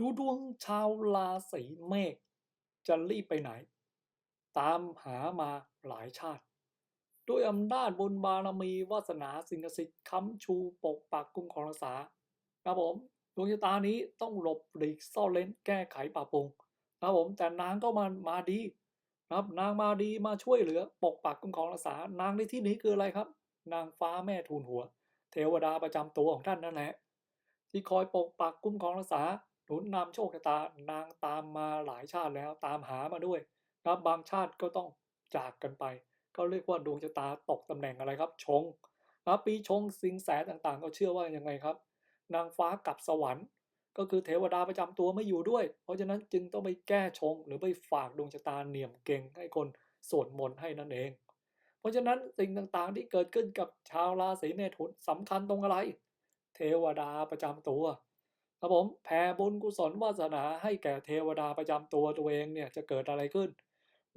ดูดวงชาวราศีเมษจะรีบไปไหน ตามหามาหลายชาติ ด้วยอำนาจบุญบารมีวาสนาสิ่งศักดิ์สิทธิ์ค้ำชูปกปักคุ้มครองรักษาครับผมดวงชะตานี้ต้องหลบหลีกซ่อนเล้นแก้ไขปรับปรุงครับผมแต่นางก็มามาดีครับนางมาดีมาช่วยเหลือ ปกปักคุ้มครองรักษานางในที่นี้คืออะไรครับ นางฟ้าแม่ทูลหัว เทวดาประจำตัวของท่านนั่นแหละที่คอยปกปักคุ้มครองรักษา หนุนนำโชคชะตานางตามมาหลายชาติแล้วตามหามาด้วยครับบางชาติก็ต้องจากกันไป ก็เรียกว่าดวงชะตาตกตำแหน่งอะไรครับ ชงครับปีชงสิงแสต่างๆ ก็เชื่อว่ายังไงครับ นางฟ้ากับสวรรค์ ก็คือเทวดาประจำตัวไม่อยู่ด้วย เพราะฉะนั้นจึงต้องไปแก้ชง หรือไปฝากดวงชะตาเหนี่ยมเก่งให้คนสวดมนต์ให้นั่นเอง เพราะฉะนั้นสิ่งต่างๆที่เกิดขึ้นกับชาวราศีเมถุนสำคัญตรงอะไร เทวดาประจำตัว ครับผมแผ่บุญกุศลวาสนาให้แก่เทวดาประจำตัวตัวเองเนี่ยจะเกิดอะไรขึ้น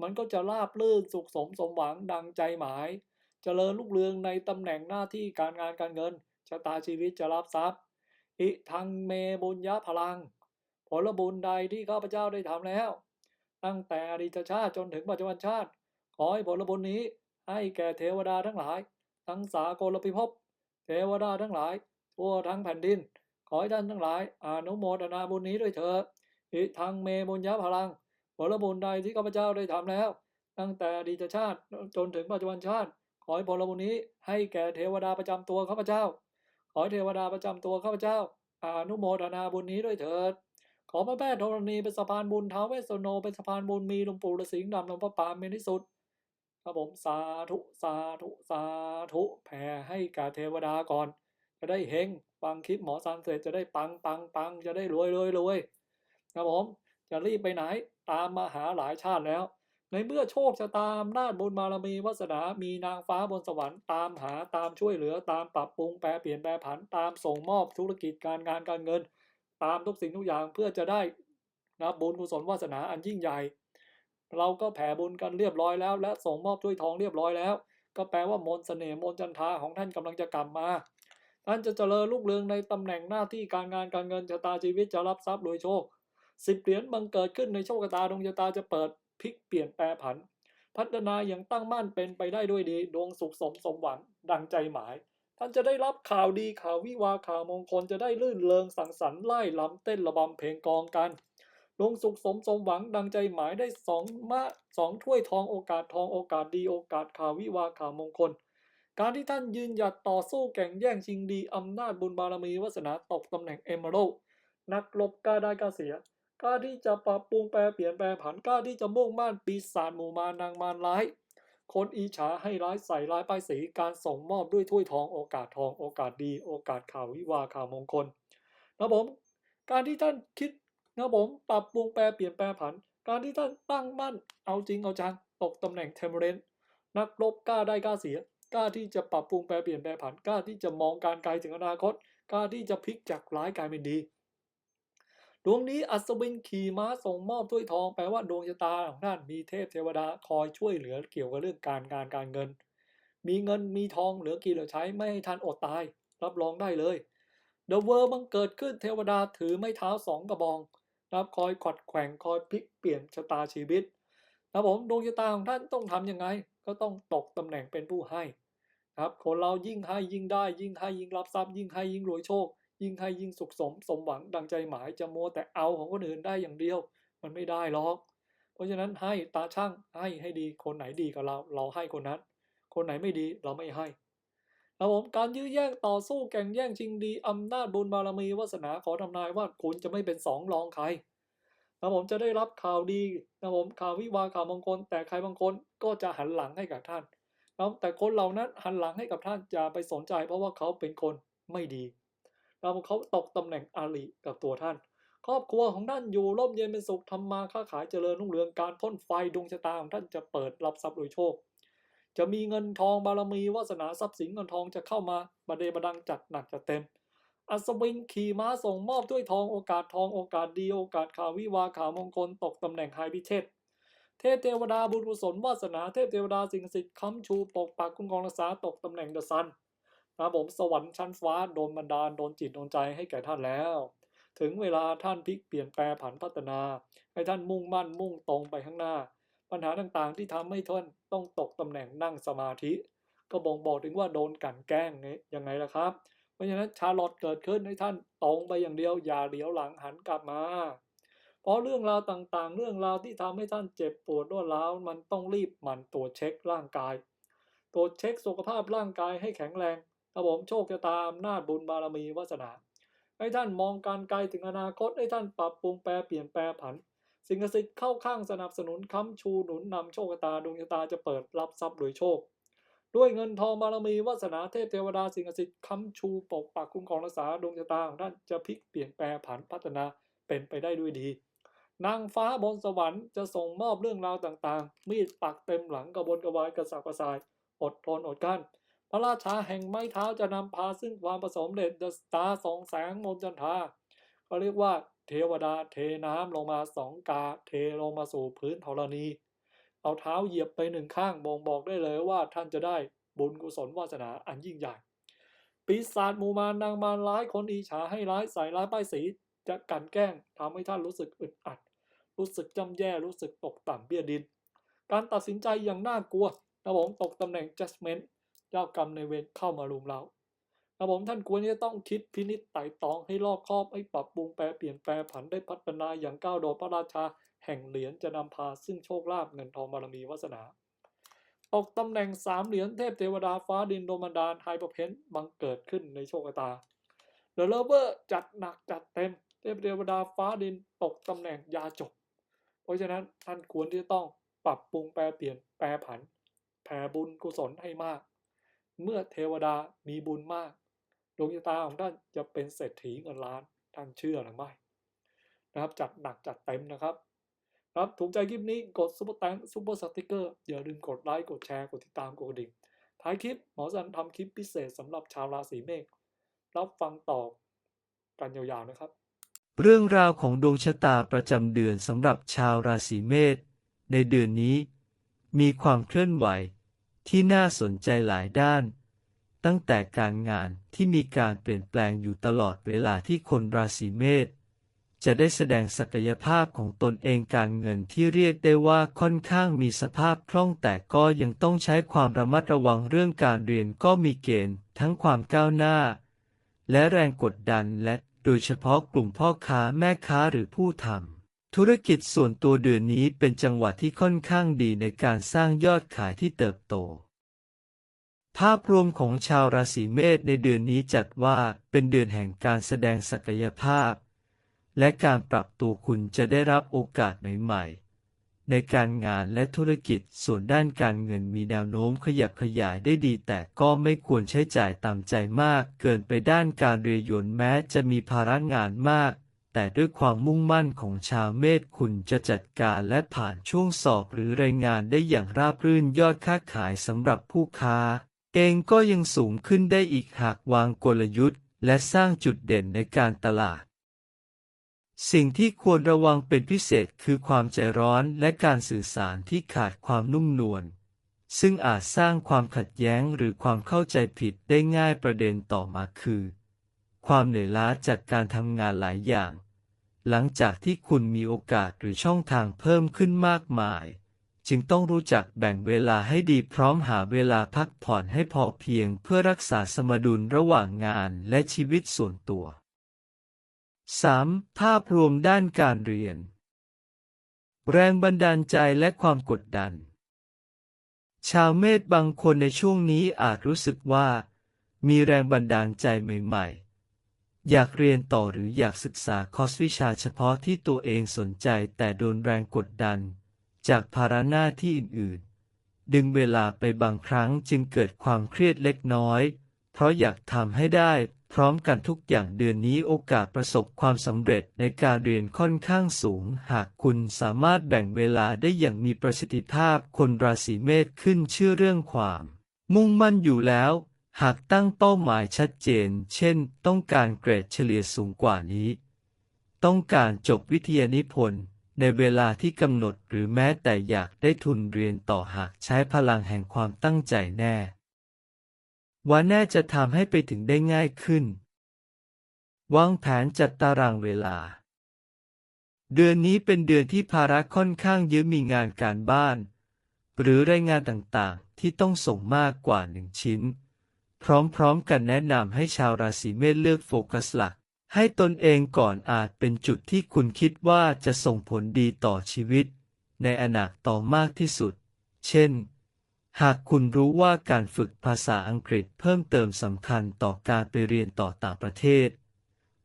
มันก็จะราบลื่นสุขสมสมหวังดังใจหมายเจริญรุ่งเรืองในตำแหน่งหน้าที่การงานการเงินชะตาชีวิตจะรับทรัพย์ อิทังเมบุญยะพลัง ผลบุญใดที่ข้าพเจ้าได้ทำแล้ว ตั้งแต่อดีตชาติจนถึงปัจจุบันชาติ ขอให้ผลบุญนี้ให้แก่เทวดาทั้งหลาย ทั้งสากลพิภพเทวดาทั้งหลายทั่วทั้งแผ่นดิน อให้ท่านทั้งหลายอนุโมทนาบุญนี้ด้วยเถิดอิทังเมบุญยะพลังผลบุญใดที่ข้าพเจ้าได้ทำแล้ว ตั้งแต่ดีตชาติจนถึงปัจจุบันชาติ ขอให้ผลบุญนี้ให้แก่เทวดาประจำตัวข้าพเจ้า ขอให้เทวดาประจำตัวข้าพเจ้าอนุโมทนาบุญนี้ด้วยเถิด ขอพระแม่ธรณีเป็นสะพานบุญท้าวเวสสโนเป็นสะพานบุญมีหลวงปู่ฤาษีดำหลวงพ่อปานเป็นที่สุดครับผมสาธุสาธุสาธุแผ่ให้กับเทวดาก่อน จะได้เฮง ฟังคลิปหมอซันเสร็จจะได้ปังปังปังจะได้รวยรวยรวยครับผมจะรีบไปไหนตามมาหาหลายชาติแล้ว ในเมื่อโชคชะตาอำนาจบุญบารมีวาสนา มีนางฟ้าบนสวรรค์ตามหาตามช่วยเหลือตามปรับปรุงแปลเปลี่ยนแปลผันตามส่งมอบธุรกิจการงานการเงิน ตามทุกสิ่งทุกอย่างเพื่อจะได้นะบุญกุศลวาสนาอันยิ่งใหญ่ เราก็แผ่บุญกันเรียบร้อยแล้ว และส่งมอบถ้วยทองเรียบร้อยแล้ว ก็แปลว่ามนต์เสน่ห์มนต์จันทาของท่านกำลังจะกลับมา ท่านจะเจริญรุ่งเรืองในตำแหน่งหน้าที่การงานการเงินชะตาชีวิตจะรับทรัพย์โดยโชคสิบเหรียญบังเกิดขึ้นในโชคชะตาดวงชะตาจะเปิดพลิกเปลี่ยนแปลผัน พัฒนาอย่างตั้งมั่นเป็นไปได้ด้วยดี ดวงสุขสมสมหวังดังใจหมาย ท่านจะได้รับข่าวดีข่าววิวาข่าวมงคลจะได้ลื่นเริงสังสรรค์ไล่ลำเต้นระบำเพลงกองกันดวงสุขสมสมหวังดังใจหมายได้สองมะสองถ้วยทองโอกาสทองโอกาสดีโอกาสข่าววิวาข่าวมงคล การที่ท่านยืนหยัดต่อสู้แข่งแย่งชิงดีอำนาจบุญบารมีวาสนาตกตำแหน่งเอมเมอรัลนักลบกล้าได้กล้าเสียกล้าที่จะปรับปรุงแปลเปลี่ยนแปลผันกล้าที่จะมุ่งมั่นปีศาจหมู่มานางมารร้าย คนอิฉาให้ร้ายใส่ร้ายป้ายสีการส่งมอบด้วยถ้วยทองโอกาสทองโอกาสดี โอกาสข่าววิวาข่าวมงคลนะผมการที่ท่านคิดนะผมปรับปรุงแปลเปลี่ยนแปลผัน การที่ท่านตั้งมั่นเอาจริงเอาจังตกตำแหน่งเทมเรนนักรบกล้าได้กล้าเสีย กล้าที่จะปรับปรุงแปลเปลี่ยนแปลผันกล้าที่จะมองการไกลถึงอนาคตกล้าที่จะพลิกจากร้ายกลายเป็นดีดวงนี้อัศวินขี่ม้าส่งมอบถ้วยทองแปลว่าดวงชะตาของท่านมีเทพเทวดาคอยช่วยเหลือเกี่ยวกับเรื่องการงานการเงิน มีเงินมีทองเหลือกินเหลือใช้ไม่ให้ท่านอดตาย รับรองได้เลยเดอะเวิร์บังเกิดขึ้นเทวดาถือไม้เท้าสองกระบองนะครับคอยขวัดแขว่งคอยพลิกเปลี่ยนชะตาชีวิตนะครับผมดวงชะตาของท่านต้องทำยังไง ก็ต้องตกตำแหน่งเป็นผู้ให้ ครับคนเรายิ่งให้ยิ่งได้ยิ่งให้ยิ่งรับทรัพย์ ยิ่งให้ยิ่งรวยโชค ยิ่งให้ยิ่งสุขสม สมหวังดังใจหมายจะมัวแต่เอาของคนอื่นได้อย่างเดียว มันไม่ได้หรอก เพราะฉะนั้นให้ตาช่างให้ให้ดีคนไหนดีกับเรา เราให้คนนั้น คนไหนไม่ดีเราไม่ให้ครับผมการยื้อแย่งต่อสู้แข่งแย่งชิงดีอำนาจบุญบารมีวาสนาขอทำนายว่าคุณจะไม่เป็นสองรองใครนะผมจะได้รับข่าวดีนะผมข่าววิวาข่าวมงคลแต่ใครบางคนก็จะหันหลังให้กับท่าน นะแต่คนเหล่านั้นหันหลังให้กับท่านอย่าไปสนใจ เพราะว่าเขาเป็นคนไม่ดีนะผมเขาตกตำแหน่งอาลีกับตัวท่าน ครอบครัวของท่านอยู่ร่มเย็นเป็นสุขทำมาค้าขายเจริญรุ่งเรืองการพ่นไฟดวงชะตาของท่านจะเปิดรับทรัพย์โดยโชค จะมีเงินทองบารมีวาสนาทรัพย์สินเงินทองจะเข้ามาบันเดบันดังจัดหนักจัดเต็มอัศวินขี่ม้าส่งมอบด้วยทองโอกาสทองโอกาสดีโอกาสข่าววิวาข่าวมงคลตกตำแหน่งไฮพิเชษ เทพเทวดาบุญกุศลวาสนาเทพเทวดาสิ่งศักดิ์สิทธิ์ค้ำชูปกปักคุ้มครองรักษาตกตำแหน่งเดอะซันนะครับผมสวรรค์ชั้นฟ้าโดนบันดาลโดนจิตโดนใจให้แก่ท่านแล้ว ถึงเวลาท่านพลิกเปลี่ยนแปลผันพัฒนา ให้ท่านมุ่งมั่นมุ่งตรงไปข้างหน้า ปัญหาต่างๆที่ทำให้ท่านต้องตกตำแหน่งนั่งสมาธิ ก็บ่งบอกถึงว่าโดนกันแกล้งไงยังไงล่ะครับ เพราะฉะนั้นชาลอตเกิดขึ้นให้ท่านตรงไปอย่างเดียวอย่าเหลียวหลังหันกลับมา เพราะเรื่องราวต่างๆ เรื่องราวที่ทำให้ท่านเจ็บปวดรวดร้าวมันต้องรีบหมั่นตรวจเช็คร่างกายตรวจเช็คสุขภาพร่างกายให้แข็งแรงครับผมโชคชะตาอำนาจบุญบารมีวาสนา ให้ท่านมองการไกลถึงอนาคตให้ท่านปรับปรุงแปลเปลี่ยนแปลผัน สิ่งศักดิ์สิทธิ์เข้าข้างสนับสนุนค้ำชูหนุนนำโชคชะตาดวงชะตาจะเปิดรับทรัพย์โดยโชค ด้วยเงินทองบารมีวาสนาเทพเทวดาสิ่งศักดิ์สิทธิ์ค้ำชูปกปักคุ้มครองรักษาดวงชะตาของท่านจะพลิกเปลี่ยนแปลผันพัฒนาเป็นไปได้ด้วยดี นางฟ้าบนสวรรค์จะส่งมอบเรื่องราวต่างๆ มีดปักเต็มหลังกระบนกระวายกระสับกระส่าย อดทนอดกั้น พระราชาแห่งไม้เท้าจะนำพาซึ่งความประสมเด็จดสตาสองแสงมนจันทาเขาเรียกว่าเทวดาเทน้ำลงมาสองกาเทลงมาสู่พื้นธรณี เอาเท้าเหยียบไปหนึ่งข้างบ่งบอกได้เลยว่าท่านจะได้บุญกุศลวาสนาอันยิ่งใหญ่ ปีศาจมูมารนางมารร้ายคนอิจฉาให้ร้ายใส่ร้ายป้ายสีจะกันแกล้งทำให้ท่านรู้สึกอึดอัด รู้สึกจำแย่รู้สึกตกต่ำเบี้ยดิน การตัดสินใจอย่างน่ากลัวนะผมตกตำแหน่ง judgment เจ้ากรรมในเวรเข้ามารุมเรานะผมท่านควรจะต้องคิดพินิจไต่ตองให้รอบคอบให้ปรับปรุงแปลเปลี่ยนแปลผันได้พัฒนาอย่างก้าวโดดพระราชา แห่งเหรียญจะนำพาซึ่งโชคลาภเงินทองบารมีวาสนาตกตำแหน่งสามเหรียญเทพเทวดาฟ้าดินโดมันดาลไฮประเพนบังเกิดขึ้นในโชคตาเดอะเลเวอร์จัดหนักจัดเต็ม เทพเทวดาฟ้าดินตกตำแหน่งยาจก เพราะฉะนั้นท่านควรที่จะต้องปรับปรุงแปลเปลี่ยนแปลผัน แผ่บุญกุศลให้มาก เมื่อเทวดามีบุญมากดวงชะตาของท่านจะเป็นเศรษฐีเงินล้านท่านเชื่อหรือไม่นะครับจัดหนักจัดเต็มนะครับครับถูกใจคลิปนี้กดซุปเปอร์แตงซุปเปอร์สติกเกอร์อย่าลืมกดไลค์กดแชร์กดติดตามกดกระดิ่งท้ายคลิปหมอสันทำคลิปพิเศษสำหรับชาวราศีเมษรับฟังต่อกันยาวๆนะครับ เรื่องราวของดวงชะตาประจำเดือนสำหรับชาวราศีเมษในเดือนนี้ มีความเคลื่อนไหวที่น่าสนใจหลายด้าน ตั้งแต่การงานที่มีการเปลี่ยนแปลงอยู่ตลอดเวลาที่คนราศีเมษจะได้แสดงศักยภาพของตนเองการเงินที่เรียกได้ว่าค่อนข้างมีสภาพคล่องแต่ก็ยังต้องใช้ความระมัดระวังเรื่องการเรียนก็มีเกณฑ์ทั้งความก้าวหน้า และแรงกดดันและ โดยเฉพาะกลุ่มพ่อค้าแม่ค้าหรือผู้ทำธุรกิจส่วนตัวเดือนนี้เป็นจังหวะที่ค่อนข้างดีในการสร้างยอดขายที่เติบโต ภาพรวมของชาวราศีเมษในเดือนนี้จัดว่าเป็นเดือนแห่งการแสดงศักยภาพ และการปรับตัวคุณจะได้รับโอกาสใหม่ๆ ในการงานและธุรกิจ ส่วนด้านการเงินมีแนวโน้มขยับขยายได้ดี แต่ก็ไม่ควรใช้จ่ายตามใจมาก เกินไปด้านการเรียนยนแม้จะมีภาระงานมาก แต่ด้วยความมุ่งมั่นของชาวเมษคุณจะจัดการและผ่านช่วงสอบหรือรายงานได้อย่างราบรื่นยอดค้าขายสำหรับผู้ค้า เองก็ยังสูงขึ้นได้อีกหากวางกลยุทธ์ และสร้างจุดเด่นในการตลาด สิ่งที่ควรระวังเป็นพิเศษคือความใจร้อนและการสื่อสารที่ขาดความนุ่มนวล ซึ่งอาจสร้างความขัดแย้งหรือความเข้าใจผิดได้ง่ายประเด็นต่อมาคือ ความเหนื่อยล้าจากการทำงานหลายอย่าง หลังจากที่คุณมีโอกาสหรือช่องทางเพิ่มขึ้นมากมาย จึงต้องรู้จักแบ่งเวลาให้ดีพร้อมหาเวลาพักผ่อนให้พอเพียงเพื่อรักษาสมดุลระหว่างงานและชีวิตส่วนตัว 3. ภาพรวมด้านการเรียน แรงบันดาลใจและความกดดัน ชาวเมษบางคนในช่วงนี้อาจรู้สึกว่า มีแรงบันดาลใจใหม่ ๆ อยากเรียนต่อหรืออยากศึกษาคอร์สวิชาเฉพาะที่ตัวเองสนใจแต่โดนแรงกดดัน จากภาระหน้าที่อื่นๆ ดึงเวลาไปบางครั้งจึงเกิดความเครียดเล็กน้อย เพราะอยากทำให้ได้ พร้อมกันทุกอย่างเดือนนี้โอกาสประสบความสำเร็จในการเรียนค่อนข้างสูง หากคุณสามารถแบ่งเวลาได้อย่างมีประสิทธิภาพคนราศีเมษขึ้นชื่อเรื่องความ มุ่งมั่นอยู่แล้ว หากตั้งเป้าหมายชัดเจน เช่น ต้องการเกรดเฉลี่ยสูงกว่านี้ ต้องการจบวิทยานิพนธ์ในเวลาที่กำหนดหรือแม้แต่อยากได้ทุนเรียนต่อหากใช้พลังแห่งความตั้งใจแน่ ว่าแน่จะทำให้ไปถึงได้ง่ายขึ้น วางแผนจัดตารางเวลา เดือนนี้เป็นเดือนที่ภาระค่อนข้างเยอะมีงานการบ้าน หรือรายงานต่างๆ ที่ต้องส่งมากกว่าหนึ่งชิ้น พร้อมๆกันแนะนำให้ชาวราศีเมษเลือกโฟกัสหลัก ให้ตนเองก่อนอาจเป็นจุดที่คุณคิดว่าจะส่งผลดีต่อชีวิต ในอนาคตต่อมากที่สุด เช่น หากคุณรู้ว่าการฝึกภาษาอังกฤษเพิ่มเติมสำคัญต่อการไปเรียนต่อต่างประเทศ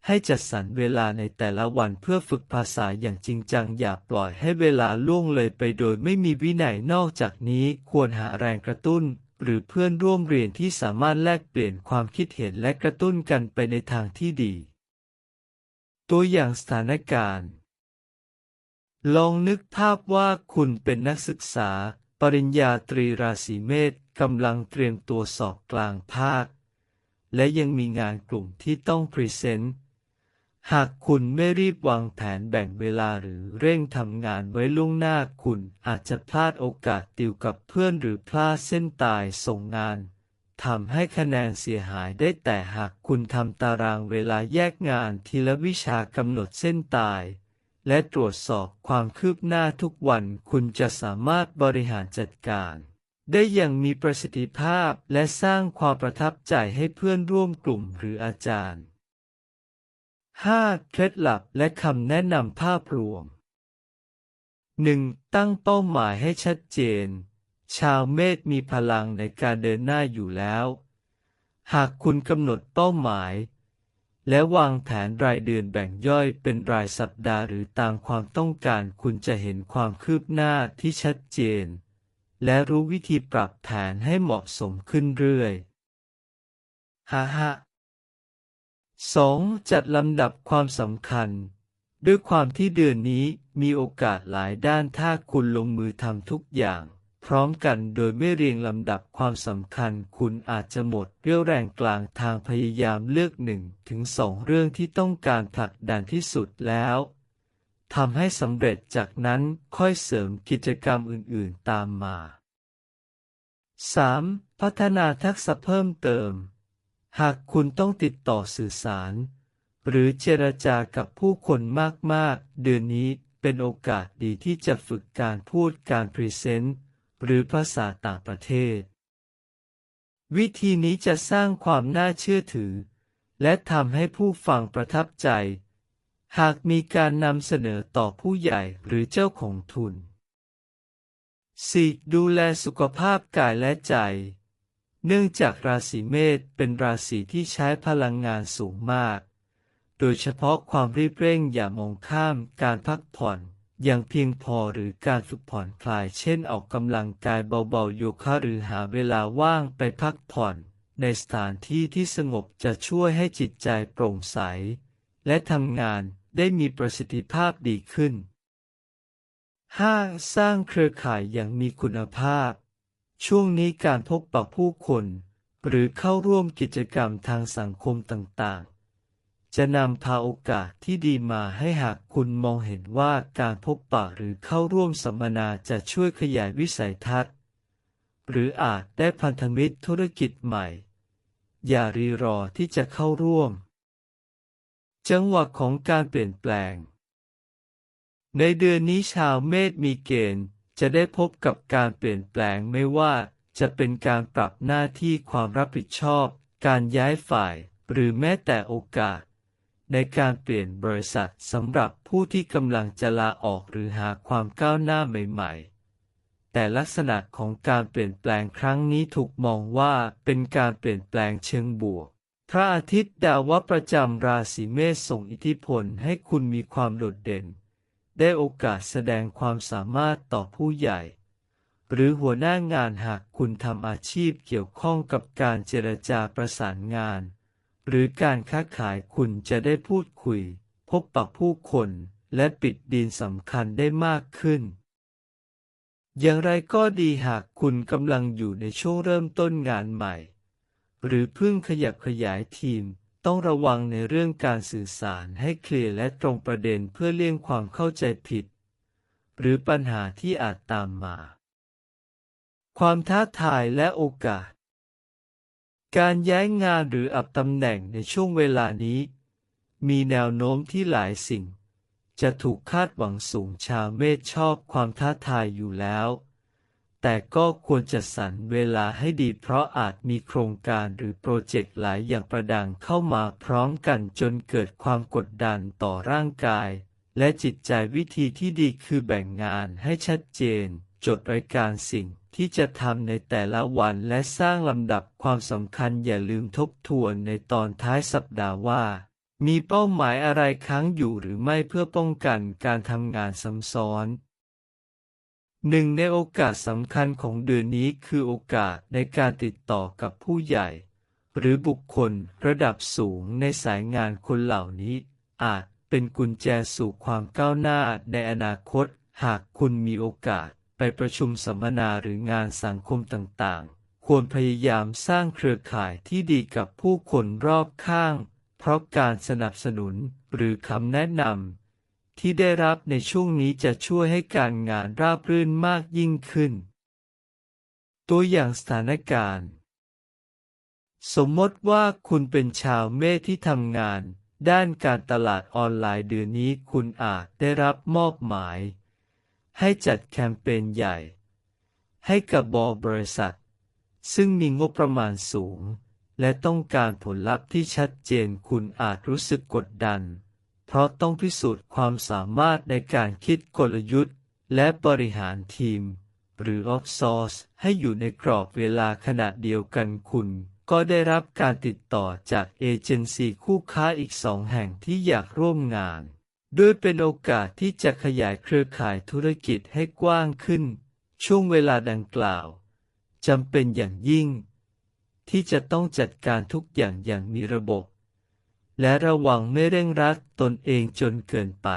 ให้จัดสรรเวลาในแต่ละวันเพื่อฝึกภาษาอย่างจริงจังอย่าปล่อยให้เวลาล่วงเลยไปโดยไม่มีวินัยนอกจากนี้ควรหาแรงกระตุ้น หรือเพื่อนร่วมเรียนที่สามารถแลกเปลี่ยนความคิดเห็นและกระตุ้นกันไปในทางที่ดี ตัวอย่างสถานการณ์ ลองนึกภาพว่าคุณเป็นนักศึกษา ปริญญาตรีราศีเมษกำลังเตรียมตัวสอบกลางภาค และยังมีงานกลุ่มที่ต้องพรีเซนต์ หากคุณไม่รีบวางแผนแบ่งเวลาหรือเร่งทำงานไว้ล่วงหน้าคุณอาจจะพลาดโอกาสติวกับเพื่อนหรือพลาดเส้นตายส่งงานทำให้คะแนนเสียหายได้แต่หากคุณทำตารางเวลาแยกงานทีละวิชากำหนดเส้นตาย และตรวจสอบความคืบหน้าทุกวันคุณจะสามารถบริหารจัดการ ได้อย่างมีประสิทธิภาพและสร้างความประทับใจให้เพื่อนร่วมกลุ่มหรืออาจารย์ 5. เคล็ดลับและคำแนะนำภาพรวม 1. ตั้งเป้าหมายให้ชัดเจน ชาวเมษมีพลังในการเดินหน้าอยู่แล้ว หากคุณกำหนดเป้าหมาย และวางแผนรายเดือนแบ่งย่อยเป็นรายสัปดาห์หรือตามความต้องการคุณจะเห็นความคืบหน้าที่ชัดเจน และรู้วิธีปรับแผนให้เหมาะสมขึ้นเรื่อยฮ่าฮ่า 2. จัดลำดับความสำคัญ ด้วยความที่เดือนนี้มีโอกาสหลายด้านถ้าคุณลงมือทำทุกอย่าง พร้อมกันโดยไม่เรียงลำดับความสำคัญคุณอาจจะหมดเรี่ยวแรงกลางทางพยายามเลือกหนึ่งถึงสองเรื่องที่ต้องการผลักดันที่สุดแล้วทำให้สำเร็จจากนั้นค่อยเสริมกิจกรรมอื่นๆตามมา 3. พัฒนาทักษะเพิ่มเติม หากคุณต้องติดต่อสื่อสาร หรือเจรจากับผู้คนมากๆ เดือนนี้เป็นโอกาสดีที่จะฝึกการพูดการพรีเซนต์ หรือภาษาต่างประเทศ วิธีนี้จะสร้างความน่าเชื่อถือ และทำให้ผู้ฟังประทับใจ หากมีการนำเสนอต่อผู้ใหญ่หรือเจ้าของทุน 4. ดูแลสุขภาพกายและใจ เนื่องจากราศีเมษเป็นราศีที่ใช้พลังงานสูงมาก โดยเฉพาะความรีบเร่งอย่ามองข้ามการพักผ่อน อย่างเพียงพอหรือการฝึกผ่อนคลายเช่นออกกำลังกายเบาๆโยคะหรือหาเวลาว่างไปพักผ่อน ในสถานที่ที่สงบจะช่วยให้จิตใจโปร่งใส และทำงานได้มีประสิทธิภาพดีขึ้น 5. สร้างเครือข่ายอย่างมีคุณภาพ ช่วงนี้การพบปะผู้คน หรือเข้าร่วมกิจกรรมทางสังคมต่างๆ จะนำพาโอกาสที่ดีมาให้หากคุณมองเห็นว่าการพบปะหรือเข้าร่วมสัมมนาจะช่วยขยายวิสัยทัศน์ หรืออาจได้พันธมิตรธุรกิจใหม่ อย่ารีรอที่จะเข้าร่วม จังหวะของการเปลี่ยนแปลง ในเดือนนี้ชาวเมษมีเกณฑ์จะได้พบกับการเปลี่ยนแปลงไม่ว่าจะเป็นการปรับหน้าที่ความรับผิดชอบ การย้ายฝ่าย หรือแม้แต่โอกาส ในการเปลี่ยนบริษัทสำหรับผู้ที่กำลังจะลาออกหรือหาความก้าวหน้าใหม่ๆ แต่ลักษณะของการเปลี่ยนแปลงครั้งนี้ถูกมองว่าเป็นการเปลี่ยนแปลงเชิงบวก พระอาทิตย์ดาวประจำราศีเมษส่งอิทธิพลให้คุณมีความโดดเด่น ได้โอกาสแสดงความสามารถต่อผู้ใหญ่ หรือหัวหน้างานหากคุณทำอาชีพเกี่ยวข้องกับการเจรจาประสานงาน หรือการค้าขายคุณจะได้พูดคุย พบปะผู้คนและปิดดีลสำคัญได้มากขึ้น อย่างไรก็ดีหากคุณกำลังอยู่ในช่วงเริ่มต้นงานใหม่ หรือเพิ่งขยับขยายทีม ต้องระวังในเรื่องการสื่อสารให้เคลียร์และตรงประเด็นเพื่อเลี่ยงความเข้าใจผิด หรือปัญหาที่อาจตามมา ความท้าทายและโอกาส การย้ายงานหรืออับตำแหน่งในช่วงเวลานี้ มีแนวโน้มที่หลายสิ่ง จะถูกคาดหวังสูงชาวเมษชอบความท้าทายอยู่แล้ว แต่ก็ควรจะสรรเวลาให้ดีเพราะอาจมีโครงการหรือโปรเจกต์หลายอย่างประดังเข้ามาพร้อมกันจนเกิดความกดดันต่อร่างกาย และจิตใจวิธีที่ดีคือแบ่งงานให้ชัดเจน จดรายการสิ่งที่จะทำในแต่ละวันและสร้างลำดับความสำคัญอย่าลืมทบทวนในตอนท้ายสัปดาห์ว่า มีเป้าหมายอะไรค้างอยู่หรือไม่เพื่อป้องกันการทำงานซ้ำซ้อนหนึ่งในโอกาสสำคัญของเดือนนี้คือโอกาสในการติดต่อกับผู้ใหญ่ หรือบุคคลระดับสูงในสายงานคนเหล่านี้ อาจเป็นกุญแจสู่ความก้าวหน้าในอนาคต หากคุณมีโอกาส ไปประชุมสัมมนาหรืองานสังคมต่างๆ ควรพยายามสร้างเครือข่ายที่ดีกับผู้คนรอบข้าง เพราะการสนับสนุนหรือคำแนะนำที่ได้รับในช่วงนี้จะช่วยให้การงานราบรื่นมากยิ่งขึ้น ตัวอย่างสถานการณ์ สมมติว่าคุณเป็นชาวเมษที่ทำงาน ด้านการตลาดออนไลน์เดือนนี้คุณอาจได้รับมอบหมาย ให้จัดแคมเปญใหญ่ ให้กับบริษัท ซึ่งมีงบประมาณสูง และต้องการผลลัพธ์ที่ชัดเจนคุณอาจรู้สึกกดดัน เพราะต้องพิสูจน์ความสามารถในการคิดกลยุทธ์ และบริหารทีม หรือ o อ s ซอ c e ให้อยู่ในกรอบเวลาขณะเดียวกันคุณก็ได้รับการติดต่อจากเอเจนซี่คู่ค้าอีกสองแห่งที่อยากร่วมงาน โดยเป็นโอกาสที่จะขยายเครือข่ายธุรกิจให้กว้างขึ้น ช่วงเวลาดังกล่าวจำเป็นอย่างยิ่ง ที่จะต้องจัดการทุกอย่างอย่างมีระบบ และระวังไม่เร่งรัดตนเองจนเกินไป